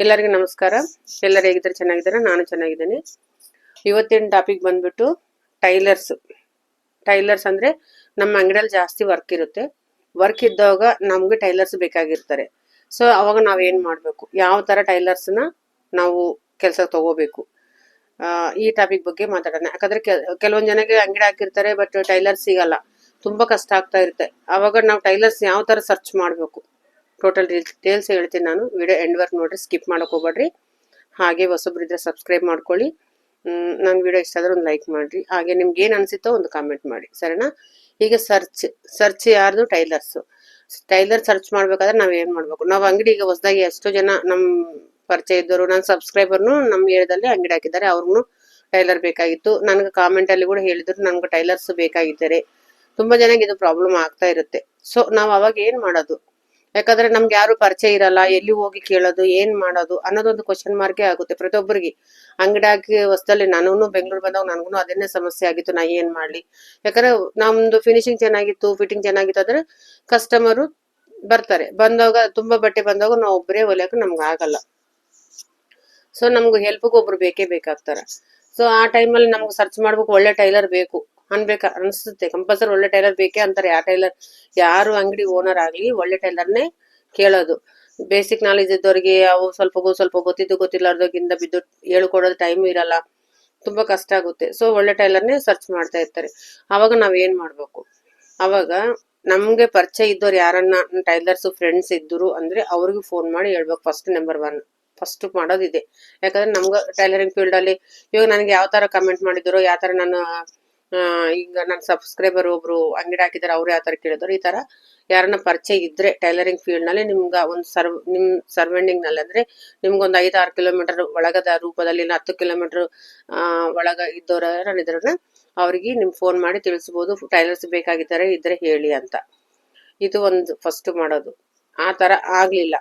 ಎಲ್ಲರಿಗೂ ನಮಸ್ಕಾರ. ಎಲ್ಲರೂ ಹೇಗಿದ್ದಾರೆ? ಚೆನ್ನಾಗಿದ್ದಾರೆ? ನಾನು ಚೆನ್ನಾಗಿದ್ದೇನೆ. ಇವತ್ತಿನ ಟಾಪಿಕ್ ಬಂದ್ಬಿಟ್ಟು ಟೈಲರ್ಸ್. ಟೈಲರ್ಸ್ ಅಂದ್ರೆ ನಮ್ಮ ಅಂಗಡಿಯಲ್ಲಿ ಜಾಸ್ತಿ ವರ್ಕ್ ಇರುತ್ತೆ. ವರ್ಕ್ ಇದ್ದಾಗ ನಮಗೆ ಟೈಲರ್ಸ್ ಬೇಕಾಗಿರ್ತಾರೆ. ಸೊ ಅವಾಗ ನಾವು ಏನು ಮಾಡಬೇಕು? ಯಾವ ಥರ ಟೈಲರ್ಸ್ನ ನಾವು ಕೆಲಸ ತಗೋಬೇಕು? ಈ ಟಾಪಿಕ್ ಬಗ್ಗೆ ಮಾತಾಡೋಣ. ಯಾಕಂದರೆ ಕೆಲವೊಂದು ಜನಕ್ಕೆ ಅಂಗಡಿ ಹಾಕಿರ್ತಾರೆ ಬಟ್ ಟೈಲರ್ಸ್ ಸಿಗಲ್ಲ. ತುಂಬಾ ಕಷ್ಟ ಆಗ್ತಾ ಇರುತ್ತೆ. ಅವಾಗ ನಾವು ಟೈಲರ್ಸ್ ಯಾವ ತರ ಸರ್ಚ್ ಮಾಡ್ಬೇಕು? ಟೋಟಲ್ ಡೀಟೇಲ್ಸ್ ಹೇಳ್ತೀನಿ ನಾನು. ವಿಡಿಯೋ ಎಂಡ್ ವರ್ಕ್ ನೋಡ್ರಿ ಸ್ಕಿಪ್ ಮಾಡೋಕೆ ಹೋಗ್ಬೇಡ್ರಿ. ಹಾಗೆ ಹೊಸಬ್ರಿದ್ರೆ ಸಬ್ಸ್ಕ್ರೈಬ್ ಮಾಡ್ಕೊಳ್ಳಿ. ನನ್ನ ವಿಡಿಯೋ ಇಷ್ಟ ಆದ್ರೆ ಒಂದು ಲೈಕ್ ಮಾಡಿರಿ. ಹಾಗೆ ನಿಮ್ಗೆ ಏನು ಅನಿಸುತ್ತೋ ಒಂದು ಕಾಮೆಂಟ್ ಮಾಡಿ. ಸರಿನಾ? ಈಗ ಸರ್ಚ್ ಸರ್ಚ್ ಯಾರ್ದು? ಟೈಲರ್ಸು ಟೈಲರ್ ಸರ್ಚ್ ಮಾಡಬೇಕಾದ್ರೆ ನಾವು ಏನು ಮಾಡಬೇಕು? ನಾವು ಈಗ ಹೊಸದಾಗಿ ಎಷ್ಟೋ ಜನ ನಮ್ಮ ಪರಿಚಯ ಇದ್ದವರು ನನ್ನ ಸಬ್ಸ್ಕ್ರೈಬರ್ನು ನಮ್ಮ ಏರಿಯಾದಲ್ಲಿ ಅಂಗಡಿ ಹಾಕಿದ್ದಾರೆ. ಅವ್ರಿಗೂ ಟೈಲರ್ ಬೇಕಾಗಿತ್ತು. ನನಗೆ ಕಾಮೆಂಟಲ್ಲಿ ಕೂಡ ಹೇಳಿದ್ರು, ನನಗೆ ಟೈಲರ್ಸ್ ಬೇಕಾಗಿದ್ದಾರೆ. ತುಂಬಾ ಜನಕ್ಕೆ ಇದು ಪ್ರಾಬ್ಲಮ್ ಆಗ್ತಾ ಇರುತ್ತೆ. ಸೊ ನಾವು ಅವಾಗ ಏನು ಮಾಡೋದು? ಯಾಕಂದ್ರೆ ನಮ್ಗೆ ಯಾರು ಪರಿಚಯ ಇರಲ್ಲ, ಎಲ್ಲಿ ಹೋಗಿ ಕೇಳೋದು, ಏನ್ ಮಾಡೋದು ಅನ್ನೋದೊಂದು ಕ್ವಶನ್ ಮಾರ್ಕೆ ಆಗುತ್ತೆ ಪ್ರತಿಯೊಬ್ಬರಿಗೆ. ಅಂಗಡಿ ಹೊಸದಲ್ಲಿ ನಾನು ಬೆಂಗಳೂರು ಬಂದಾಗ ನನಗೂ ಅದನ್ನೇ ಸಮಸ್ಯೆ ಆಗಿತ್ತು, ನಾ ಏನ್ ಮಾಡ್ಲಿ? ಯಾಕಂದ್ರೆ ನಮ್ದು ಫಿನಿಶಿಂಗ್ ಚೆನ್ನಾಗಿತ್ತು ಫಿಟ್ಟಿಂಗ್ ಚೆನ್ನಾಗಿತ್ತು ಅಂದ್ರೆ ಕಸ್ಟಮರು ಬರ್ತಾರೆ. ಬಂದಾಗ ತುಂಬಾ ಬಟ್ಟೆ ಬಂದಾಗ ನಾವು ಒಬ್ಬರೇ ಹೊಲಿಯಕ್ಕೆ ನಮ್ಗೆ ಆಗಲ್ಲ. ಸೊ ನಮ್ಗೆ ಹೆಲ್ಪ್ಗೆ ಒಬ್ರು ಬೇಕೇ ಬೇಕಾಗ್ತಾರ. ಸೊ ಆ ಟೈಮಲ್ಲಿ ನಮ್ಗೆ ಸರ್ಚ್ ಮಾಡ್ಬೇಕು, ಒಳ್ಳೆ ಟೈಲರ್ ಬೇಕು. ಅನ್ಬೇಕ ಅನ್ಸುತ್ತೆ. ಕಂಪಲ್ಸರಿ ಒಳ್ಳೆ ಟೈಲರ್ ಬೇಕೇ ಅಂತಾರೆ. ಯಾವ ಟೈಲರ್ ಯಾರು ಅಂಗಡಿ ಓನರ್ ಆಗ್ಲಿ ಒಳ್ಳೆ ಟೈಲರ್ನೇ ಕೇಳೋದು. ಬೇಸಿಕ್ ನಾಲೆಜ್ ಇದ್ದವ್ರಿಗೆ ಅವು ಸ್ವಲ್ಪ ಸ್ವಲ್ಪ ಗೊತ್ತಿದ್ದು ಗೊತ್ತಿಲ್ಲಾರ್ದೋಗಿಂದ ಬಿದ್ದು ಹೇಳ್ಕೊಡೋದು ಟೈಮ್ ಇರಲ್ಲ. ತುಂಬಾ ಕಷ್ಟ ಆಗುತ್ತೆ. ಸೊ ಒಳ್ಳೆ ಟೈಲರ್ನೇ ಸರ್ಚ್ ಮಾಡ್ತಾ ಇರ್ತಾರೆ. ಅವಾಗ ನಾವ್ ಏನ್ ಮಾಡ್ಬೇಕು? ಅವಾಗ ನಮ್ಗೆ ಪರಿಚಯ ಇದ್ದವ್ರು ಯಾರನ್ನ, ಟೈಲರ್ಸ್ ಫ್ರೆಂಡ್ಸ್ ಇದ್ದರು ಅಂದ್ರೆ ಅವ್ರಿಗೆ ಫೋನ್ ಮಾಡಿ ಹೇಳ್ಬೇಕು. ಫಸ್ಟ್ ನಂಬರ್ ಒನ್ ಫಸ್ಟ್ ಮಾಡೋದಿದೆ ಯಾಕಂದ್ರೆ ನಮ್ಗ ಟೈಲರಿಂಗ್ ಫೀಲ್ಡ್ ಅಲ್ಲಿ ಇವಾಗ ನನಗೆ ಯಾವ ತರ ಕಮೆಂಟ್ ಮಾಡಿದ್ರು ಯಾವ ತರ ನಾನು ಈಗ ನನ್ನ ಸಬ್ಸ್ಕ್ರೈಬರ್ ಒಬ್ರು ಅಂಗಡಿ ಹಾಕಿದ್ದಾರೆ ಅವ್ರು ಯಾವ ತರ ಕೇಳಿದ್ರು, ಈ ತರ ಯಾರನ್ನ ಪರಿಚಯ ಇದ್ರೆ ಟೈಲರಿಂಗ್ ಫೀಲ್ಡ್ನಲ್ಲಿ ನಿಮ್ಗ ಒಂದು ಸರ್ವ್ ನಿಮ್ ಸರ್ವೆಂಡಿಂಗ್ನಲ್ಲಿ ಅಂದ್ರೆ ನಿಮ್ಗೊಂದು ಐದು ಆರು ಕಿಲೋಮೀಟರ್ ಒಳಗದ ರೂಪದಲ್ಲಿ ಹತ್ತು ಕಿಲೋಮೀಟರ್ ಒಳಗ ಇದ್ದವ್ರ ಅವ್ರಿಗೆ ನಿಮ್ ಫೋನ್ ಮಾಡಿ ತಿಳಿಸ್ಬೋದು ಟೈಲರ್ಸ್ ಬೇಕಾಗಿದ್ದಾರೆ, ಇದ್ರೆ ಹೇಳಿ ಅಂತ. ಇದು ಒಂದು ಫಸ್ಟ್ ಮಾಡೋದು. ಆ ತರ ಆಗ್ಲಿಲ್ಲ.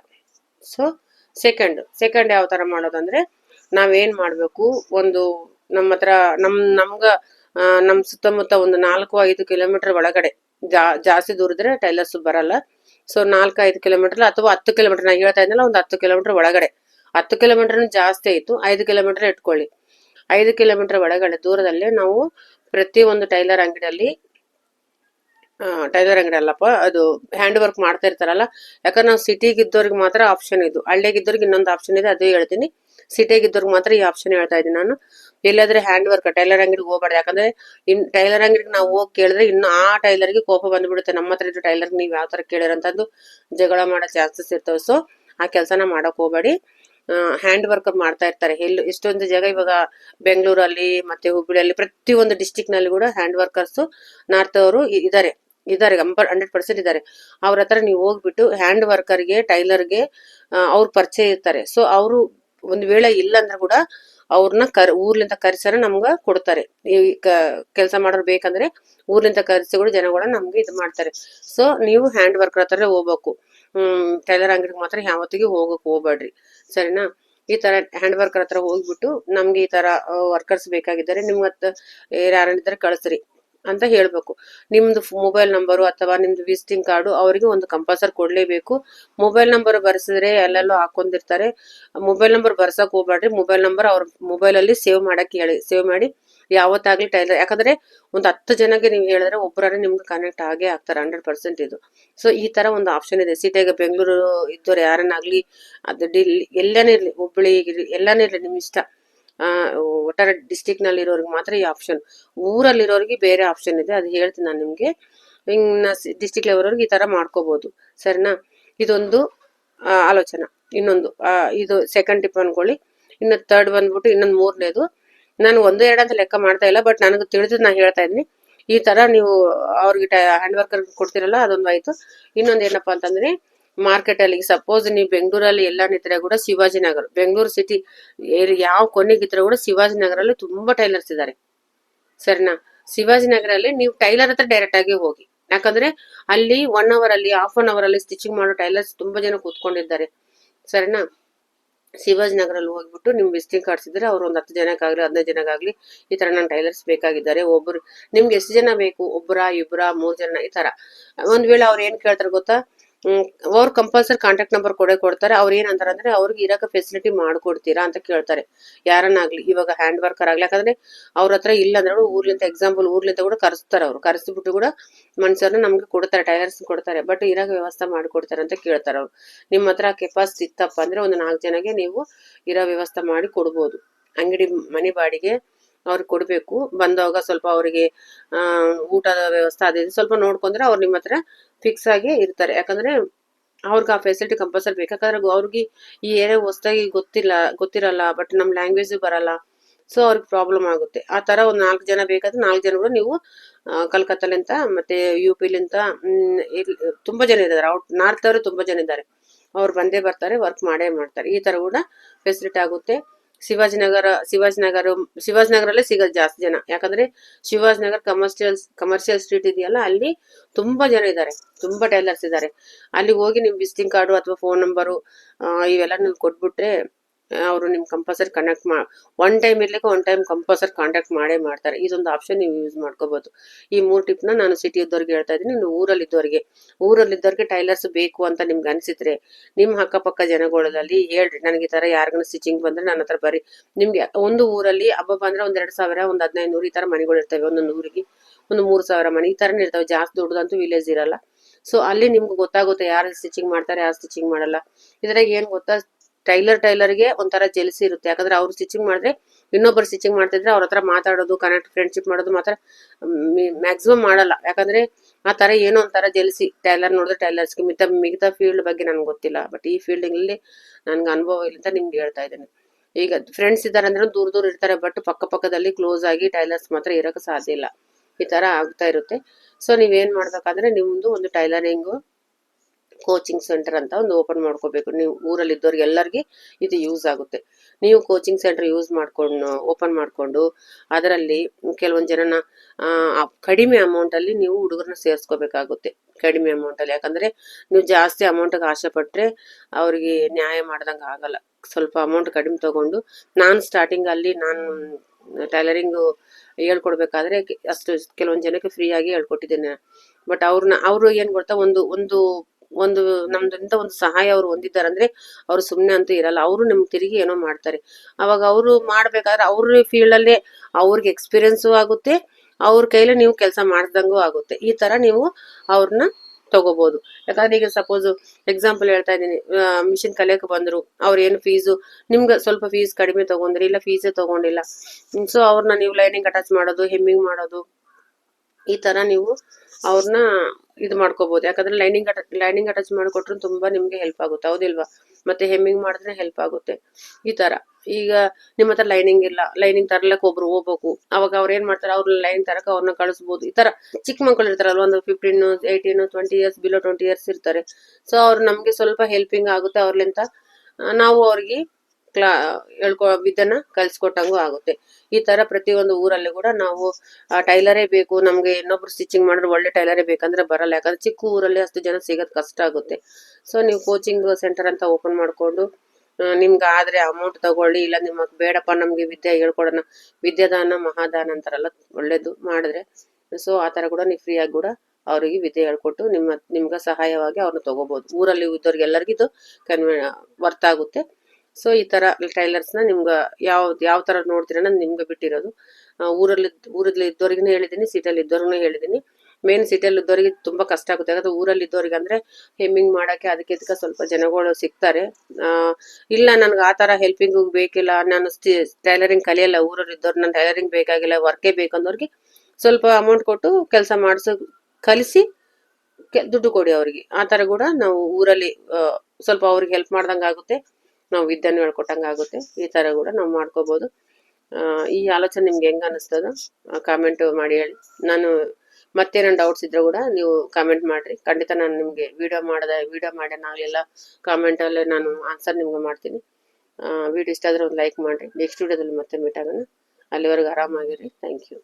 ಸೊ ಸೆಕೆಂಡ್ ಸೆಕೆಂಡ್ ಯಾವ ತರ ಮಾಡೋದಂದ್ರೆ ನಾವೇನ್ ಮಾಡ್ಬೇಕು, ಒಂದು ನಮ್ಮ ಹತ್ರ ನಮ್, ನಮ್ಗ ಆ, ನಮ್ ಸುತ್ತಮುತ್ತ ಒಂದು ನಾಲ್ಕು ಐದು ಕಿಲೋಮೀಟರ್ ಒಳಗಡೆ. ಜಾ ಜಾಸ್ತಿ ದೂರದ್ರೆ ಟೈಲರ್ಸ್ ಬರಲ್ಲ. ಸೊ ನಾಲ್ಕು ಐದು ಕಿಲೋಮೀಟರ್ ಅಥವಾ ಹತ್ತು ಕಿಲೋಮೀಟರ್ ನಾ ಹೇಳ್ತಾ ಇದ್ನಲ್ಲ ಒಂದು ಹತ್ತು ಕಿಲೋಮೀಟರ್ ಒಳಗಡೆ. ಹತ್ತು ಕಿಲೋಮೀಟರ್ ಜಾಸ್ತಿ ಆಯ್ತು. ಐದು ಕಿಲೋಮೀಟರ್ ಇಟ್ಕೊಳ್ಳಿ. ಐದು ಕಿಲೋಮೀಟರ್ ಒಳಗಡೆ ದೂರದಲ್ಲೇ ನಾವು ಪ್ರತಿ ಒಂದು ಟೈಲರ್ ಅಂಗಡಿಯಲ್ಲಿ ಟೈಲರ್ ಅಂಗಡಿ ಅಲ್ಲಪ್ಪ ಅದು ಹ್ಯಾಂಡ್ ವರ್ಕ್ ಮಾಡ್ತಾ ಇರ್ತಾರಲ್ಲ ಯಾಕಂದ್ರೆ ನಾವು ಸಿಟಿಗೆ ಇದ್ದವ್ರಿಗೆ ಮಾತ್ರ ಆಪ್ಷನ್ ಇದು. ಹಳ್ಳಿಗಿದ್ದವ್ರಿಗೆ ಇನ್ನೊಂದು ಆಪ್ಷನ್ ಇದೆ ಅದು ಹೇಳ್ತೀನಿ. ಸಿಟಿಗೆ ಇದ್ದವ್ರಿಗೆ ಮಾತ್ರ ಈ ಆಪ್ಷನ್ ಹೇಳ್ತಾ ಇದ್ದೀನಿ ನಾನು. ಎಲ್ಲಾದ್ರೆ ಹ್ಯಾಂಡ್ ವರ್ಕ್ ಟೈಲರ್ ಅಂಗಡಿಗೆ ಹೋಗ್ಬಾರ್ದು. ಯಾಕಂದ್ರೆ ಇನ್ ಟೈಲರ್ ಅಂಗಡಿಗೆ ನಾವು ಹೋಗಿ ಕೇಳಿದ್ರೆ ಇನ್ನು ಆ ಟೈಲರ್ಗೆ ಕೋಪ ಬಂದ್ಬಿಡುತ್ತೆ. ನಮ್ಮ ಹತ್ರ ಇದ್ದು ಟೈಲರ್ ನೀವು ಯಾವ ತರ ಕೇಳಿರಂತಂದು ಜಗಳ ಮಾಡೋ ಚಾನ್ಸಸ್ ಇರ್ತವೆ. ಸೊ ಆ ಕೆಲಸನ ಮಾಡಕ್ ಹೋಗ್ಬೇಡಿ. ಹ್ಯಾಂಡ್ ವರ್ಕ್ ಮಾಡ್ತಾ ಇರ್ತಾರೆ. ಎಲ್ಲಿ, ಎಷ್ಟೊಂದು ಜಾಗ ಇವಾಗ ಬೆಂಗಳೂರಲ್ಲಿ ಮತ್ತೆ ಹುಬ್ಬಳ್ಳಿಯಲ್ಲಿ ಪ್ರತಿಯೊಂದು ಡಿಸ್ಟಿಕ್ನಲ್ಲಿ ಕೂಡ ಹ್ಯಾಂಡ್ ವರ್ಕರ್ಸ್ ನಾರ್ತ್ ಅವರು ಇದ್ದಾರೆ ಇದ್ದಾರೆ ಹಂಡ್ರೆಡ್ ಪರ್ಸೆಂಟ್ ಇದ್ದಾರೆ ಅವ್ರ ಹತ್ರ ನೀವು ಹೋಗ್ಬಿಟ್ಟು ಹ್ಯಾಂಡ್ ವರ್ಕರ್ಗೆ ಟೈಲರ್ಗೆ ಅವ್ರು ಪರಿಚಯ ಇರ್ತಾರೆ. ಸೊ ಅವರು ಒಂದ್ ವೇಳೆ ಇಲ್ಲ ಅಂದ್ರೆ ಕೂಡ ಅವ್ರನ್ನ ಕರ್, ಊರ್ಲಿಂದ ಕರೆಸರ ನಮ್ಗ ಕೊಡ್ತಾರೆ. ಈ ಕೆಲಸ ಮಾಡೋರು ಬೇಕಂದ್ರೆ ಊರ್ಲಿಂದ ಕರೆಸಿಗಳು ಜನಗಳ ನಮ್ಗೆ ಇದು ಮಾಡ್ತಾರೆ. ಸೊ ನೀವು ಹ್ಯಾಂಡ್ ವರ್ಕರ್ ಹತ್ರ ಹೋಗ್ಬೇಕು. ಹ್ಮ್, ಟೈಲರ್ ಅಂಗಡಿಗೆ ಮಾತ್ರ ಯಾವತ್ತಿಗೆ ಹೋಗಕ್ ಹೋಗ್ಬೇಡ್ರಿ ಸರಿನಾ? ಈ ತರ ಹ್ಯಾಂಡ್ ವರ್ಕರ್ ಹತ್ರ ಹೋಗ್ಬಿಟ್ಟು ನಮ್ಗೆ ಈ ತರ ವರ್ಕರ್ಸ್ ಬೇಕಾಗಿದ್ದಾರೆ ನಿಮ್ಗೆ ಯಾರಿದ್ದಾರೆ ಕಳಿಸ್ರಿ. ಅಂತ ಹೇಳಬೇಕು. ನಿಮ್ದು ಮೊಬೈಲ್ ನಂಬರು ಅಥವಾ ನಿಮ್ದು ವಿಸಿಟಿಂಗ್ ಕಾರ್ಡು ಅವರಿಗೆ ಒಂದು ಕಂಪಲ್ಸರಿ ಕೊಡ್ಲೇಬೇಕು. ಮೊಬೈಲ್ ನಂಬರ್ ಬರ್ಸಿದ್ರೆ ಎಲ್ಲೆಲ್ಲೋ ಹಾಕೊಂಡಿರ್ತಾರೆ. ಮೊಬೈಲ್ ನಂಬರ್ ಬರ್ಸಕ್ ಹೋಗ್ಬೇಡ್ರಿ ಮೊಬೈಲ್ ನಂಬರ್ ಅವ್ರ ಮೊಬೈಲ್ ಅಲ್ಲಿ ಸೇವ್ ಮಾಡಕ್ ಹೇಳಿ ಸೇವ್ ಮಾಡಿ ಯಾವತ್ತಾಗ್ಲಿ ಟೈಲರ್ ಯಾಕಂದ್ರೆ ಒಂದು ಹತ್ತು ಜನಕ್ಕೆ ನೀವು ಹೇಳಿದ್ರೆ ಒಬ್ಬರೇ ನಿಮ್ಗೆ ಕನೆಕ್ಟ್ ಆಗೇ ಆಗ್ತಾರೆ ಹಂಡ್ರೆಡ್ ಪರ್ಸೆಂಟ್ ಇದು. ಸೊ ಈ ತರ ಒಂದು ಆಪ್ಷನ್ ಇದೆ. ಸಿಟಿಯಾಗ ಬೆಂಗಳೂರು ಇದ್ದವ್ರು ಯಾರನ್ನಾಗ್ಲಿ ಅದು ಡಿಲ್ಲಿ ಎಲ್ಲಾನೇ ಇರ್ಲಿ, ಹುಬ್ಬಳ್ಳಿ, ಎಲ್ಲಾನೇ ಇರಲಿ ನಿಮ್ ಇಷ್ಟ. ಒಟ್ಟಾರೆ ಡಿಸ್ಟಿಕ್ನಲ್ಲಿರೋರಿಗೆ ಮಾತ್ರ ಈ ಆಪ್ಷನ್ ಊರಲ್ಲಿರೋರಿಗೆ ಬೇರೆ ಆಪ್ಷನ್ ಇದೆ. ಅದು ಹೇಳ್ತೀನಿ ನಾನು ನಿಮಗೆ. ಇನ್ನ ಡಿಸ್ಟಿಕ್ ಲೆವೆಲ್ ಈ ತರ ಮಾಡ್ಕೋಬೋದು. ಸರಿನಾ? ಇದೊಂದು ಆಲೋಚನೆ. ಇನ್ನೊಂದು ಇದು ಸೆಕೆಂಡ್ ಟಿಪ್ ಅನ್ಕೊಳ್ಳಿ. ಇನ್ನು ಥರ್ಡ್ ಬಂದ್ಬಿಟ್ಟು ಇನ್ನೊಂದು ಮೂರನೇದು. ನಾನು ಒಂದು, ಎರಡು ಅಂತ ಲೆಕ್ಕ ಮಾಡ್ತಾ ಇಲ್ಲ ಬಟ್ ನನಗೆ ತಿಳಿದು ನಾನು ಹೇಳ್ತಾ ಇದ್ದೀನಿ ಈ ತರ ನೀವು ಅವ್ರಿಗೆ ಹ್ಯಾಂಡ್ ವರ್ಕರ್ ಕೊಡ್ತಿರಲ್ಲ, ಅದೊಂದು ಆಯ್ತು. ಇನ್ನೊಂದು ಏನಪ್ಪ ಅಂತಂದ್ರೆ ಮಾರ್ಕೆಟ್ ಅಲ್ಲಿ ಸಪೋಸ್ ನೀವು ಬೆಂಗಳೂರಲ್ಲಿ ಎಲ್ಲ ನಿಂತರೆ ಕೂಡ ಶಿವಾಜಿನಗರ ಬೆಂಗಳೂರು ಸಿಟಿ ಯಾವ ಕೊನೆಗಿದ್ರೆ ಕೂಡ ಶಿವಾಜಿನಗರಲ್ಲಿ ತುಂಬಾ ಟೈಲರ್ಸ್ ಇದ್ದಾರೆ. ಸರಿನಾ? ಶಿವಾಜಿನಗರಲ್ಲಿ ನೀವು ಟೈಲರ್ ಹತ್ರ ಡೈರೆಕ್ಟ್ ಆಗಿ ಹೋಗಿ. ಯಾಕಂದ್ರೆ ಅಲ್ಲಿ ಒನ್ ಅವರ್ ಅಲ್ಲಿ ಹಾಫ್ ಅನ್ ಅವರ್ ಅಲ್ಲಿ ಸ್ಟಿಚಿಂಗ್ ಮಾಡೋ ಟೈಲರ್ಸ್ ತುಂಬಾ ಜನ ಕೂತ್ಕೊಂಡಿದ್ದಾರೆ. ಸರಿನಾ? ಶಿವಾಜಿನಗರಲ್ಲಿ ಹೋಗ್ಬಿಟ್ಟು ನಿಮ್ ವಿಸಿಟಿಂಗ್ ಕಾರ್ಡ್ಸ್ ಇದ್ರೆ ಅವ್ರು ಒಂದ್ ಹತ್ತು ಜನಕ್ಕಾಗ್ಲಿ, ಹದಿನೈದು ಜನಕ್ಕಾಗ್ಲಿ ಈ ತರ ನನ್ನ ಟೈಲರ್ಸ್ ಬೇಕಾಗಿದ್ದಾರೆ. ಒಬ್ರು, ನಿಮ್ಗೆ ಎಷ್ಟು ಜನ ಬೇಕು? ಒಬ್ಬರ ಇಬ್ಬರ ಮೂರ್ ಜನ ಈ ತರ. ಒಂದ್ ವೇಳೆ ಅವ್ರು ಏನ್ ಕೇಳ್ತಾರೆ ಗೊತ್ತಾ? ಅವ್ರು ಕಂಪಲ್ಸರಿ ಕಾಂಟ್ಯಾಕ್ಟ್ ನಂಬರ್ ಕೊಡೇ ಕೊಡ್ತಾರೆ. ಅವ್ರು ಏನಂತಾರೆ ಅಂದ್ರೆ, ಅವ್ರಿಗೆ ಇರಕ್ಕೆ ಫೆಸಿಲಿಟಿ ಮಾಡ್ಕೊಡ್ತೀರಾ? ಅಂತ ಕೇಳ್ತಾರೆ. ಯಾರನ್ನಾಗ್ಲಿ, ಇವಾಗ ಹ್ಯಾಂಡ್ ವರ್ಕರ್ ಆಗ್ಲಿ, ಯಾಕಂದ್ರೆ ಅವ್ರ ಹತ್ರ ಇಲ್ಲ ಅಂದ್ರೆ ಊರ್ಲಿಂದ ಎಕ್ಸಾಂಪಲ್ ಊರ್ಲಿಂದ ಕೂಡ ಕರೆಸ್ತಾರೆ ಅವ್ರು. ಕರೆಸ್ಬಿಟ್ಟು ಕೂಡ ಮನುಷ್ಯರನ್ನ ನಮ್ಗೆ ಕೊಡ್ತಾರೆ ಟೈರ್ಸ್ ಕೊಡ್ತಾರೆ. ಬಟ್ ಇರೋಕೆ ವ್ಯವಸ್ಥೆ ಮಾಡಿಕೊಡ್ತಾರೆ ಅಂತ ಕೇಳ್ತಾರೆ ಅವ್ರು. ನಿಮ್ಮ ಹತ್ರ ಕೆಪಾಸಿಟಿ ಇತ್ತಪ್ಪ ಅಂದ್ರೆ ಒಂದು ನಾಲ್ಕು ಜನಗೆ ನೀವು ಇರೋ ವ್ಯವಸ್ಥೆ ಮಾಡಿ ಕೊಡ್ಬೋದು. ಅಂಗಡಿ ಮನೆ ಬಾಡಿಗೆ ಅವ್ರಿಗೆ ಕೊಡಬೇಕು. ಬಂದಾಗ ಸ್ವಲ್ಪ ಅವರಿಗೆ ಊಟದ ವ್ಯವಸ್ಥೆ ಅದೇ ಸ್ವಲ್ಪ ನೋಡ್ಕೊಂಡ್ರೆ ಅವ್ರು ನಿಮ್ಮ ಹತ್ರ ಫಿಕ್ಸ್ ಆಗಿ ಇರ್ತಾರೆ. ಯಾಕಂದ್ರೆ ಅವ್ರಿಗೆ ಆ ಫೆಸಿಲಿಟಿ ಕಂಪಲ್ಸರಿ ಬೇಕು. ಯಾಕಂದ್ರೆ ಅವ್ರಿಗೆ ಈ ಏರಿಯಾ ಹೊಸ್ದಾಗಿ ಗೊತ್ತಿಲ್ಲ, ಗೊತ್ತಿರಲ್ಲ ಬಟ್ ನಮ್ಮ ಲ್ಯಾಂಗ್ವೇಜ್ ಬರಲ್ಲ. ಸೊ ಅವ್ರಿಗೆ ಪ್ರಾಬ್ಲಮ್ ಆಗುತ್ತೆ. ಆ ತರ ಒಂದು ನಾಲ್ಕು ಜನ ಬೇಕಾದ್ರೆ ನಾಲ್ಕು ಜನ ಕೂಡ ನೀವು ಕಲ್ಕತ್ತಲಿಂತ ಮತ್ತೆ ಯು ಪಿಲಿಂತ ತುಂಬಾ ಜನ ಇದ್ದಾರೆ ಔಟ್, ನಾರ್ತ್ ಅವರು ತುಂಬಾ ಜನ ಇದ್ದಾರೆ. ಅವ್ರು ಬಂದೇ ಬರ್ತಾರೆ ವರ್ಕ್ ಮಾಡೇ ಮಾಡ್ತಾರೆ. ಈ ತರ ಕೂಡ ಫೆಸಿಲಿಟಿ ಆಗುತ್ತೆ. ಶಿವಾಜಿನಗರ ಶಿವಾಜಿನಗರ, ಶಿವಾಜಿನಗರಲ್ಲೇ ಸಿಗೋದು ಜಾಸ್ತಿ ಜನ. ಯಾಕಂದ್ರೆ ಶಿವಾಜಿನಗರ್ ಕಮರ್ಷಿಯಲ್ ಕಮರ್ಷಿಯಲ್ ಸ್ಟ್ರೀಟ್ ಇದೆಯಲ್ಲ, ಅಲ್ಲಿ ತುಂಬಾ ಜನ ಇದ್ದಾರೆ. ತುಂಬಾ ಟೈಲರ್ಸ್ ಇದ್ದಾರೆ. ಅಲ್ಲಿ ಹೋಗಿ ನಿಮ್ ವಿಸಿಟಿಂಗ್ ಕಾರ್ಡು ಅಥವಾ ಫೋನ್ ನಂಬರು ಇವೆಲ್ಲ ನೀವು ಕೊಟ್ಬಿಟ್ರೆ ಅವರು ನಿಮ್ಮ ಕಂಪಲ್ಸರಿ ಕನೆಕ್ಟ್ ಮಾ ಒನ್ ಟೈಮ್ ಇರ್ಲಿಕ್ಕೆ ಒನ್ ಟೈಮ್ ಕಂಪಲ್ಸರಿ ಕಾಂಟ್ಯಾಕ್ಟ್ ಮಾಡೇ ಮಾಡ್ತಾರೆ. ಇದೊಂದು ಆಪ್ಷನ್ ನೀವು ಯೂಸ್ ಮಾಡ್ಕೋಬಹುದು ಈ ಮೂರು ಟಿಪ್ನ ನಾನು ಸಿಟಿ ಇದ್ದವ್ರಿಗೆ ಹೇಳ್ತಾ ಇದ್ದೀನಿ. ನೀವು ಊರಲ್ಲಿ ಇದ್ದವ್ರಿಗೆ ಊರಲ್ಲಿ ಇದ್ದವ್ರಿಗೆ ಟೈಲರ್ಸ್ ಬೇಕು ಅಂತ ನಿಮ್ಗೆ ಅನಿಸಿದ್ರೆ ನಿಮ್ಮ ಅಕ್ಕಪಕ್ಕ ಜನಗಳಲ್ಲಿ ಹೇಳ್ರಿ. ನನಗೆ ಈ ತರ ಯಾರಿಗೂ ಸ್ಟಿಚಿಂಗ್ ಬಂದ್ರೆ ನನ್ನ ಹತ್ರ ಬರೀ ನಿಮ್ಗೆ ಒಂದು ಊರಲ್ಲಿ ಹಬ್ಬ ಬಂದ್ರೆ ಒಂದ್ ಎರಡು ಸಾವಿರ, ಒಂದ್ ಹದಿನೈದು ನೂರು ಈ ತರ ಮನೆಗಳು ಇರ್ತವೆ. ಒಂದೊಂದು ಊರಿಗೆ ಒಂದು ಮೂರು ಸಾವಿರ ಮನೆ ಈ ತರನೇ ಇರ್ತವೆ. ಜಾಸ್ತಿ ದೊಡ್ಡದಂತೂ ವಿಲೇಜ್ ಇರಲ್ಲ. ಸೊ ಅಲ್ಲಿ ನಿಮ್ಗೆ ಗೊತ್ತಾಗುತ್ತೆ ಯಾರು ಸ್ಟಿಚಿಂಗ್ ಮಾಡ್ತಾರೆ, ಯಾರು ಸ್ಟಿಚಿಂಗ್ ಮಾಡಲ್ಲ. ಇದ್ರಾಗ ಏನ್ ಗೊತ್ತಾ ಟೈಲರ್ ಟೈಲರ್ಗೆ ಒಂಥರ ಜೆಲ್ಸಿ ಇರುತ್ತೆ. ಯಾಕಂದ್ರೆ ಅವ್ರು ಸ್ಟಿಚಿಂಗ್ ಮಾಡಿದ್ರೆ ಇನ್ನೊಬ್ಬರು ಸ್ಟಿಚಿಂಗ್ ಮಾಡ್ತಿದ್ರೆ ಅವ್ರ ಹತ್ರ ಮಾತಾಡೋದು, ಕನೆಕ್ಟ್ ಫ್ರೆಂಡ್ಶಿಪ್ ಮಾಡೋದು ಮಾತ್ರ ಮ್ಯಾಕ್ಸಿಮಮ್ ಮಾಡಲ್ಲ. ಯಾಕಂದ್ರೆ ಆ ತರ ಏನೋ ಒಂಥರ ಜೆಲ್ಸಿ ಟೈಲರ್ ನೋಡಿದ್ರೆ ಟೈಲರ್ಸ್ಗೆ ಮಿತ, ಮಿಗತಾ ಫೀಲ್ಡ್ ಬಗ್ಗೆ ನನ್ಗೆ ಗೊತ್ತಿಲ್ಲ. ಬಟ್ ಈ ಫೀಲ್ಡಿಂಗ್ ಅಲ್ಲಿ ನನ್ಗೆ ಅನುಭವ ಇಲ್ಲ ಅಂತ ನಿಮ್ಗೆ ಹೇಳ್ತಾ ಇದ್ದೇನೆ. ಈಗ ಫ್ರೆಂಡ್ಸ್ ಇದ್ದಾರೆ ಅಂದ್ರೆ ದೂರ ದೂರ ಇರ್ತಾರೆ ಬಟ್ ಪಕ್ಕ ಪಕ್ಕದಲ್ಲಿ ಕ್ಲೋಸ್ ಆಗಿ ಟೈಲರ್ಸ್ ಮಾತ್ರ ಇರಕ್ಕೆ ಸಾಧ್ಯ ಇಲ್ಲ. ಈ ತರ ಆಗ್ತಾ ಇರುತ್ತೆ. ಸೊ ನೀವೇನ್ ಮಾಡ್ಬೇಕಂದ್ರೆ ನಿಮ್ದು ಒಂದು ಟೈಲರಿಂಗು ಕೋಚಿಂಗ್ ಸೆಂಟರ್ ಅಂತ ಒಂದು ಓಪನ್ ಮಾಡ್ಕೋಬೇಕು. ನೀವು ಊರಲ್ಲಿ ಇದ್ದವ್ರಿಗೆ ಎಲ್ಲರಿಗೆ ಇದು ಯೂಸ್ ಆಗುತ್ತೆ. ನೀವು ಕೋಚಿಂಗ್ ಸೆಂಟರ್ ಯೂಸ್ ಮಾಡ್ಕೊಂಡು ಓಪನ್ ಮಾಡಿಕೊಂಡು ಅದರಲ್ಲಿ ಕೆಲವೊಂದು ಜನನ ಕಡಿಮೆ ಅಮೌಂಟಲ್ಲಿ ನೀವು ಹುಡುಗರನ್ನ ಸೇರಿಸ್ಕೋಬೇಕಾಗುತ್ತೆ. ಕಡಿಮೆ ಅಮೌಂಟಲ್ಲಿ ಯಾಕಂದರೆ ನೀವು ಜಾಸ್ತಿ ಅಮೌಂಟಿಗೆ ಆಸೆ ಪಟ್ಟರೆ ಅವರಿಗೆ ನ್ಯಾಯ ಮಾಡ್ದಂಗೆ ಆಗಲ್ಲ. ಸ್ವಲ್ಪ ಅಮೌಂಟ್ ಕಡಿಮೆ ತಗೊಂಡು ನಾನು ಸ್ಟಾರ್ಟಿಂಗ್ ಅಲ್ಲಿ ನಾನು ಟೈಲರಿಂಗು ಹೇಳ್ಕೊಡ್ಬೇಕಾದ್ರೆ ಅಷ್ಟು ಕೆಲವೊಂದು ಜನಕ್ಕೆ ಫ್ರೀಯಾಗಿ ಹೇಳ್ಕೊಟ್ಟಿದ್ದೇನೆ. ಬಟ್ ಅವ್ರನ್ನ ಅವರು ಏನು ಗೊತ್ತಾ ಒಂದು ಒಂದು ಒಂದು ನಮ್ದಂತ ಒಂದು ಸಹಾಯ ಅವ್ರು ಹೊಂದಿದ್ದಾರೆ ಅಂದ್ರೆ ಅವ್ರು ಸುಮ್ಮನೆ ಅಂತೂ ಇರಲ್ಲ. ಅವರು ನಿಮ್ಗೆ ತಿರುಗಿ ಏನೋ ಮಾಡ್ತಾರೆ. ಅವಾಗ ಅವರು ಮಾಡ್ಬೇಕಾದ್ರೆ ಅವ್ರ ಫೀಲ್ಡ್ ಅಲ್ಲೇ ಅವ್ರಿಗೆ ಎಕ್ಸ್ಪೀರಿಯನ್ಸು ಆಗುತ್ತೆ. ಅವ್ರ ಕೈಲಿ ನೀವು ಕೆಲಸ ಮಾಡ್ದಂಗೂ ಆಗುತ್ತೆ. ಈ ತರ ನೀವು ಅವ್ರನ್ನ ತಗೋಬಹುದು ಯಾಕಂದ್ರೆ ಈಗ ಸಪೋಸ್ ಎಕ್ಸಾಂಪಲ್ ಹೇಳ್ತಾ ಇದ್ದೀನಿ. ಮಿಷಿನ್ ಕಲಿಯಕ್ಕೆ ಬಂದ್ರು. ಅವ್ರ ಏನು ಫೀಸು ನಿಮ್ಗೆ ಸ್ವಲ್ಪ ಫೀಸ್ ಕಡಿಮೆ ತಗೊಂಡ್ರಿ, ಇಲ್ಲ ಫೀಸೇ ತಗೊಂಡಿಲ್ಲ. ಸೊ ಅವ್ರನ್ನ ನೀವು ಲೈನಿಂಗ್ ಅಟ್ಯಾಚ್ ಮಾಡೋದು ಹೆಮ್ಮಿಂಗ್ ಮಾಡೋದು ಈ ತರ ನೀವು ಅವ್ರನ್ನ ಇದು ಮಾಡ್ಕೋಬಹುದು ಯಾಕಂದ್ರೆ ಲೈನಿಂಗ್ ಲೈನಿಂಗ್ ಅಟ್ಯಾಚ್ ಮಾಡ್ಕೊಟ್ರು ತುಂಬಾ ನಿಮ್ಗೆ ಹೆಲ್ಪ್ ಆಗುತ್ತೆ. ಹೌದಿಲ್ವಾ? ಮತ್ತೆ ಹೆಮ್ಮಿಂಗ್ ಮಾಡಿದ್ರೆ ಹೆಲ್ಪ್ ಆಗುತ್ತೆ. ಈ ತರ. ಈಗ ನಿಮ್ಮ ಹತ್ರ ಲೈನಿಂಗ್ ಇಲ್ಲ. ಲೈನಿಂಗ್ ತರ್ಲಕ್ ಒಬ್ರು ಹೋಗ್ಬೇಕು. ಅವಾಗ ಅವ್ರು ಏನ್ ಮಾಡ್ತಾರೆ? ಅವ್ರ ಲೈನ್ ತರಕ ಅವ್ರನ್ನ ಕಳಿಸ್ಬೋದು. ಈ ತರ ಚಿಕ್ಕ ಮಕ್ಕಳು ಇರ್ತಾರಲ್ವ? ಒಂದು fifteen eighteen twenty years below twenty years ಇರ್ತಾರೆ. ಸೊ ಅವ್ರು ನಮ್ಗೆ ಸ್ವಲ್ಪ ಹೆಲ್ಪಿಂಗ್ ಆಗುತ್ತೆ ಅವ್ರಲಿಂತ. ನಾವು ಅವ್ರಿಗೆ ಕ್ಲಾ, ಹೇಳ್ಕೊ, ಇದನ್ನ ಕಲ್ಸ್ಕೊಟ್ಟಂಗೂ ಆಗುತ್ತೆ. ಈ ತರ ಪ್ರತಿಯೊಂದು ಊರಲ್ಲಿ ಕೂಡ ನಾವು ಟೈಲರೇ ಬೇಕು, ನಮ್ಗೆ ಇನ್ನೊಬ್ರು ಸ್ಟಿಚಿಂಗ್ ಮಾಡಿದ್ರೆ ಒಳ್ಳೆ ಟೈಲರೇ ಬೇಕಂದ್ರೆ ಬರಲ್ಲ. ಯಾಕಂದ್ರೆ ಚಿಕ್ಕ ಊರಲ್ಲಿ ಅಷ್ಟು ಜನ ಸಿಗೋದು ಕಷ್ಟ ಆಗುತ್ತೆ. ಸೊ, ನೀವು ಕೋಚಿಂಗ್ ಸೆಂಟರ್ ಅಂತ ಓಪನ್ ಮಾಡ್ಕೊಂಡು ನಿಮ್ಗೆ ಆದ್ರೆ ಅಮೌಂಟ್ ತಗೊಳ್ಳಿ, ಇಲ್ಲ ನಿಮಗೆ ಬೇಡಪ್ಪ, ನಮ್ಗೆ ವಿದ್ಯೆ ಹೇಳ್ಕೊಡೋಣ, ವಿದ್ಯಾದಾನ, ಮಹಾದಾನ ಅಂತಾರಲ್ಲ, ಒಳ್ಳೇದು ಮಾಡಿದ್ರೆ, ಸೊ, ಆ ತರ ಕೂಡ ನೀವು ಫ್ರೀ ಆಗಿ ಕೂಡ ಅವರಿಗೆ ವಿದ್ಯೆ ಹೇಳ್ಕೊಟ್ಟು ನಿಮ್ಮ, ನಿಮ್ಗೆ ಸಹಾಯವಾಗಿ ಅವ್ರನ್ನ ತಗೋಬಹುದು ಊರಲ್ಲಿ ಇದ್ದವ್ರಿಗೆ ಎಲ್ಲರಿಗಿದು ಕನ್ವೆ ವರ್ತ್ ಆಗುತ್ತೆ. ಸೊ ಈ ತರ ಟೈಲರ್ಸ್ನ ನಿಮ್ಗೆ ಯಾವ ಯಾವ ತರ ನೋಡ್ತೀರ ನಿಮ್ಗೆ ಬಿಟ್ಟಿರೋದು. ಊರಲ್ಲಿ ಊರಲ್ಲಿ ಇದ್ದವ್ರಿಗೂ ಹೇಳಿದ್ದೀನಿ ಸಿಟಿಯಲ್ಲಿ ಇದ್ದವ್ರಿಗೂ ಹೇಳಿದ್ದೀನಿ ಮೇನ್ ಸಿಟಿಯಲ್ಲಿ ಇದ್ದವರಿಗೆ ತುಂಬಾ ಕಷ್ಟ ಆಗುತ್ತೆ. ಯಾಕಂದ್ರೆ ಊರಲ್ಲಿ ಇದ್ದವ್ರಿಗೆ ಅಂದ್ರೆ ಹೆಮ್ಮಿಂಗ್ ಮಾಡಕ್ಕೆ ಅದಕ್ಕೆ ಇದಕ್ಕೆ ಸ್ವಲ್ಪ ಜನಗಳು ಸಿಗ್ತಾರೆ. ಇಲ್ಲ, ನನ್ಗೆ ಆ ತರ ಹೆಲ್ಪಿಂಗ್ ಬೇಕಿಲ್ಲ. ನಾನು ಟೈಲರಿಂಗ್ ಕಲಿಯಲ್ಲ ಊರಲ್ಲಿ ಇದ್ದವ್ರು ನಾನು ಟೈಲರಿಂಗ್ ಬೇಕಾಗಿಲ್ಲ ವರ್ಕೇ ಬೇಕಂದವ್ರಿಗೆ ಸ್ವಲ್ಪ ಅಮೌಂಟ್ ಕೊಟ್ಟು ಕೆಲಸ ಮಾಡಿಸೋ, ಕಲಿಸಿ ದುಡ್ಡು ಕೊಡಿ ಅವ್ರಿಗೆ. ಆ ತರ ಕೂಡ ನಾವು ಊರಲ್ಲಿ ಸ್ವಲ್ಪ ಅವ್ರಿಗೆ ಹೆಲ್ಪ್ ಮಾಡ್ದಂಗೆ ಆಗುತ್ತೆ. ನಾವು ವಿದ್ಯೆನ ಹೇಳ್ಕೊಟ್ಟಂಗೆ ಆಗುತ್ತೆ. ಈ ಥರ ಕೂಡ ನಾವು ಮಾಡ್ಕೋಬೋದು. ಈ ಆಲೋಚನೆ ನಿಮ್ಗೆ ಹೆಂಗೆ ಅನ್ನಿಸ್ತದ ಕಾಮೆಂಟ್ ಮಾಡಿ ಹೇಳಿ. ನಾನು ಮತ್ತೇನೋ ಡೌಟ್ಸ್ ಇದ್ರೆ ಕೂಡ ನೀವು ಕಾಮೆಂಟ್ ಮಾಡಿರಿ. ಖಂಡಿತ ನಾನು ನಿಮಗೆ ವಿಡಿಯೋ ಮಾಡಿದೆ ವಿಡಿಯೋ ಮಾಡಿ ನಾವೆಲ್ಲ ಕಾಮೆಂಟಲ್ಲೇ ನಾನು ಆನ್ಸರ್ ನಿಮ್ಗೆ ಮಾಡ್ತೀನಿ. ವಿಡಿಯೋ ಇಷ್ಟ ಆದರೆ ಒಂದು ಲೈಕ್ ಮಾಡಿರಿ. ನೆಕ್ಸ್ಟ್ ವಿಡಿಯೋದಲ್ಲಿ ಮತ್ತೆ ಮೀಟ್ ಆಗೋಣ. ಅಲ್ಲಿವರೆಗೂ ಆರಾಮಾಗಿರಿ. Thank you